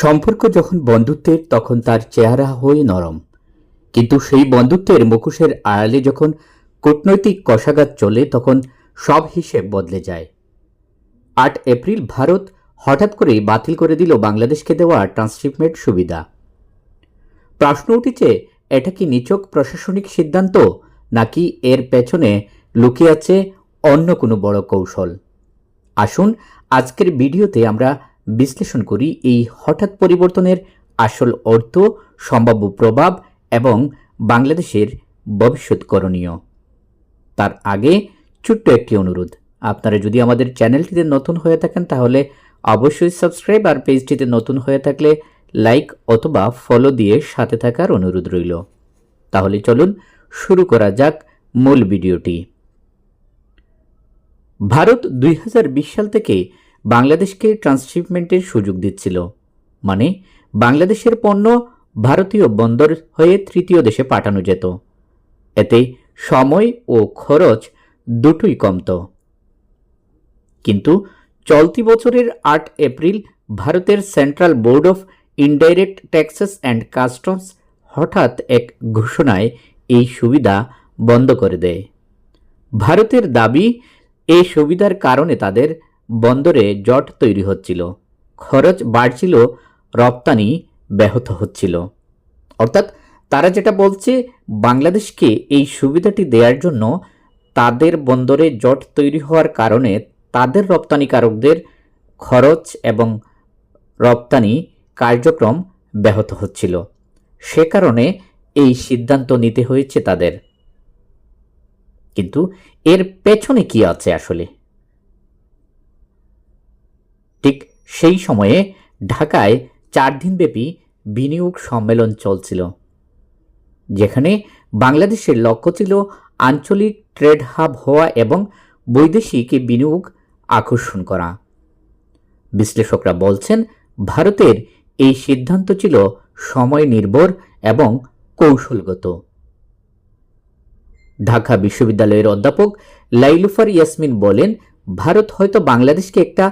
সম্পর্ক যখন বন্ধুত্বের, তখন তার চেহারা হয়ে নরম। কিন্তু সেই বন্ধুত্বের মুখোশের আড়ালে যখন কূটনৈতিক কষাঘাত চলে, তখন সব হিসেব বদলে যায়। আট এপ্রিল ভারত হঠাৎ করেই বাতিল করে দিল বাংলাদেশকে দেওয়া ট্রান্সশিপমেন্ট সুবিধা। প্রশ্ন উঠেছে, এটা কি নিচক প্রশাসনিক সিদ্ধান্ত, নাকি এর পেছনে লুকিয়ে আছে অন্য কোনো বড় কৌশল? আসুন, আজকের ভিডিওতে আমরা বিশ্লেষণ করি এই হঠাৎ পরিবর্তনের আসল অর্থ, সম্ভাব্য প্রভাব এবং বাংলাদেশের ভবিষ্যৎ করণীয়। তার আগে ছোট্ট একটি অনুরোধ। আপনারা যদি আমাদের চ্যানেলটিতে নতুন হয়ে থাকেন তাহলে অবশ্যই সাবস্ক্রাইব আর পেজটিতে নতুন হয়ে থাকলে লাইক অথবা ফলো দিয়ে সাথে থাকার অনুরোধ রইল। তাহলে চলুন শুরু করা যাক মূল ভিডিওটি। ভারত দুই হাজার বিশ সাল থেকে বাংলাদেশকে ট্রান্সশিপমেন্টের সুযোগ দিচ্ছিল। মানে বাংলাদেশের পণ্য ভারতীয় বন্দর হয়ে তৃতীয় দেশে পাঠানো যেত। এতে সময় ও খরচ দুটোই কমত। কিন্তু চলতি বছরের আট এপ্রিল ভারতের Central Board of Indirect Taxes and Customs হঠাৎ এক ঘোষণায় এই সুবিধা বন্ধ করে দেয়। ভারতের দাবি, এই সুবিধার কারণে তাদের বন্দরে জট তৈরি হচ্ছিল। খরচ বাড়ছিল, রপ্তানি ব্যাহত হচ্ছিল। অর্থাৎ তারা যেটা বলছে, বাংলাদেশকে এই সুবিধাটি দেওয়ার জন্য তাদের বন্দরে জট তৈরি হওয়ার কারণে তাদের রপ্তানিকারকদের খরচ এবং রপ্তানি কার্যক্রম ব্যাহত হচ্ছিল। সে কারণে এই সিদ্ধান্ত নিতে হয়েছে তাদের। কিন্তু এর পেছনে কি আছে আসলে ঠিক সেই সময়ে ঢাকায় চার দিনব্যাপী বিনিয়োগ সম্মেলন চলছিল, যেখানে বাংলাদেশের লক্ষ্য ছিল আঞ্চলিক ট্রেড হাব হওয়া এবং বৈদেশিক বিনিয়োগ আকর্ষণ করা। বিশ্লেষকরা বলছেন, ভারতের এই সিদ্ধান্ত ছিল সময় নির্ভর এবং কৌশলগত। ঢাকা বিশ্ববিদ্যালয়ের অধ্যাপক লাইলুফার ইয়াসমিন বলেন, ভারত হয়তো বাংলাদেশকে একটা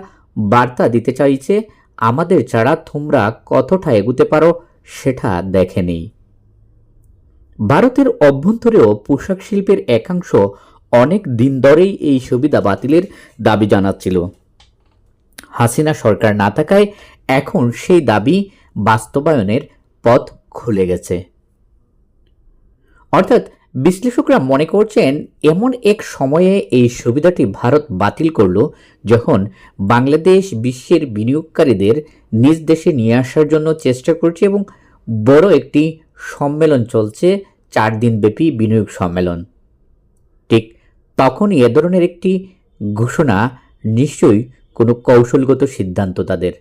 বার্তা দিতে চাইছে, আমাদের ছাড়া তোমরা কতটা এগুতে পারো সেটা দেখে নেই। ভারতের অভ্যন্তরেও পোশাক শিল্পের একাংশ অনেক দিন ধরেই এই সুবিধা বাতিলের দাবি জানাচ্ছিল। হাসিনা সরকার না থাকায় এখন সেই দাবি বাস্তবায়নের পথ খুলে গেছে। অর্থাৎ বিশ্লেষকরা মনে করছেন, এমন এক সময়ে এই সুবিধাটি ভারত বাতিল করল যখন বাংলাদেশ বিশ্বের বিনিয়োগকারীদের নিজ দেশে নিয়ে আসার জন্য চেষ্টা করছে এবং বড় একটি সম্মেলন চলছে, চার দিনব্যাপী বিনিয়োগ সম্মেলন। ঠিক তখন এ ধরনের একটি ঘোষণা নিশ্চয়ই কোনো কৌশলগত সিদ্ধান্ত তাদের।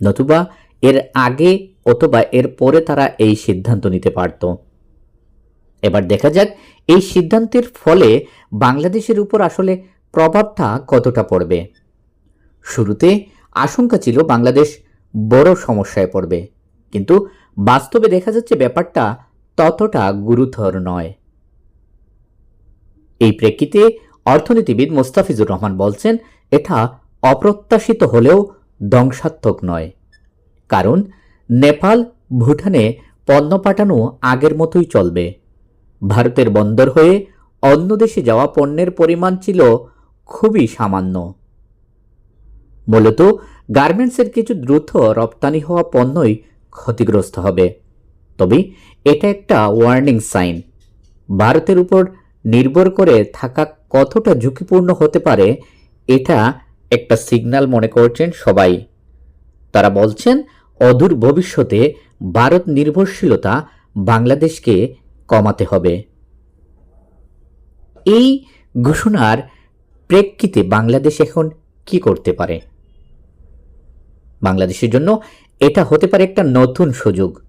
নতুবা এর আগে অথবা এর পরে তারা এই সিদ্ধান্ত নিতে পারত। এবার দেখা যাক এই সিদ্ধান্তের ফলে বাংলাদেশের উপর আসলে প্রভাবটা কতটা পড়বে। শুরুতে আশঙ্কা ছিল বাংলাদেশ বড় সমস্যায় পড়বে, কিন্তু বাস্তবে দেখা যাচ্ছে ব্যাপারটা ততটা গুরুতর নয়। এই প্রেক্ষিতে অর্থনীতিবিদ মোস্তাফিজুর রহমান বলছেন, এটা অপ্রত্যাশিত হলেও ধ্বংসাত্মক নয়। কারণ নেপাল, ভুটানে পণ্য পাঠানো আগের মতোই চলবে। ভারতের বন্দর হয়ে অন্য দেশে যাওয়া পণ্যের পরিমাণ ছিল খুবই সামান্য। মূলত গার্মেন্টসের কিছু দ্রুত রপ্তানি হওয়া পণ্যই ক্ষতিগ্রস্ত হবে। তবে এটা একটা ওয়ার্নিং সাইন ভারতের উপর নির্ভর করে থাকা কতটা ঝুঁকিপূর্ণ হতে পারে, এটা একটা সিগন্যাল মনে করছেন সবাই। তারা বলছেন, অদূর ভবিষ্যতে ভারত নির্ভরশীলতা বাংলাদেশকে কমাতে হবে। এই ঘোষণার প্রেক্ষিতে বাংলাদেশ এখন কি করতে পারে? বাংলাদেশের জন্য এটা হতে পারে একটা নতুন সুযোগ।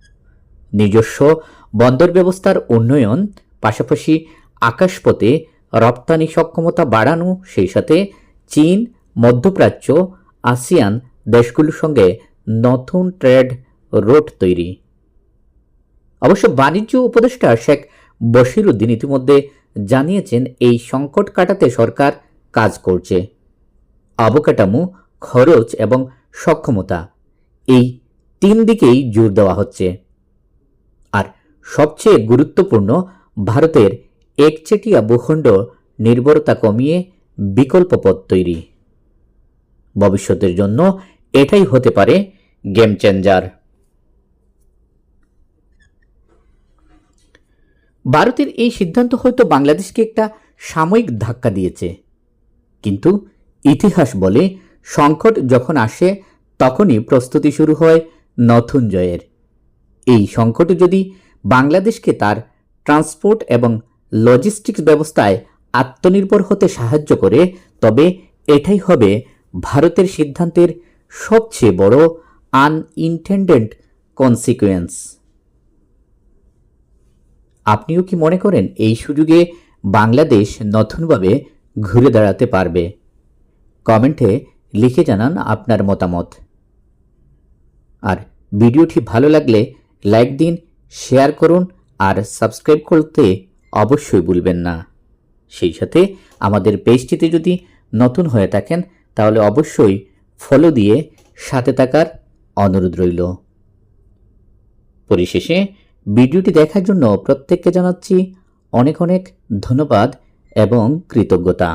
নিজস্ব বন্দর ব্যবস্থার উন্নয়ন, পাশাপাশি আকাশপথে রপ্তানি সক্ষমতা বাড়ানো, সেই সাথে চীন, মধ্যপ্রাচ্য, আসিয়ান দেশগুলোর সঙ্গে নতুন ট্রেড রোড তৈরি। অবশ্য বাণিজ্য উপদেষ্টা শেখ বশির উদ্দিন ইতিমধ্যে জানিয়েছেন, এই সংকট কাটাতে সরকার কাজ করছে। অবকাঠামো, খরচ এবং সক্ষমতা, এই তিন দিকেই জোর দেওয়া হচ্ছে। আর সবচেয়ে গুরুত্বপূর্ণ, ভারতের একচেটিয়া ভূখণ্ড নির্ভরতা কমিয়ে বিকল্প পথ তৈরি। ভবিষ্যতের জন্য এটাই হতে পারে গেম চেঞ্জার। ভারতের এই সিদ্ধান্ত হয়তো বাংলাদেশকে একটা সাময়িক ধাক্কা দিয়েছে। কিন্তু ইতিহাস বলে সংকট যখন আসে, তখনই প্রস্তুতি শুরু হয় নতুন জয়ের এই সংকট যদি বাংলাদেশকে তার ট্রান্সপোর্ট এবং লজিস্টিক্স ব্যবস্থায় আত্মনির্ভর হতে সাহায্য করে, তবে এটাই হবে ভারতের সিদ্ধান্তের সবচেয়ে বড় আনইনটেন্ডেড কনসিকুয়েন্স আপনিও কি মনে করেন এই সুযোগে বাংলাদেশ নতুনভাবে ঘুরে দাঁড়াতে পারবে? কমেন্টে লিখে জানান আপনার মতামত। আর ভিডিওটি ভালো লাগলে লাইক দিন, শেয়ার করুন আর সাবস্ক্রাইব করতে অবশ্যই ভুলবেন না। সেই সাথে আমাদের পেজটিতে যদি নতুন হয়ে থাকেন, তাহলে অবশ্যই ফলো দিয়ে সাথে থাকার অনুরোধ রইল। পরিশেষে ভিডিওটি দেখার জন্য প্রত্যেককে জানাচ্ছি অনেক অনেক ধন্যবাদ এবং কৃতজ্ঞতা।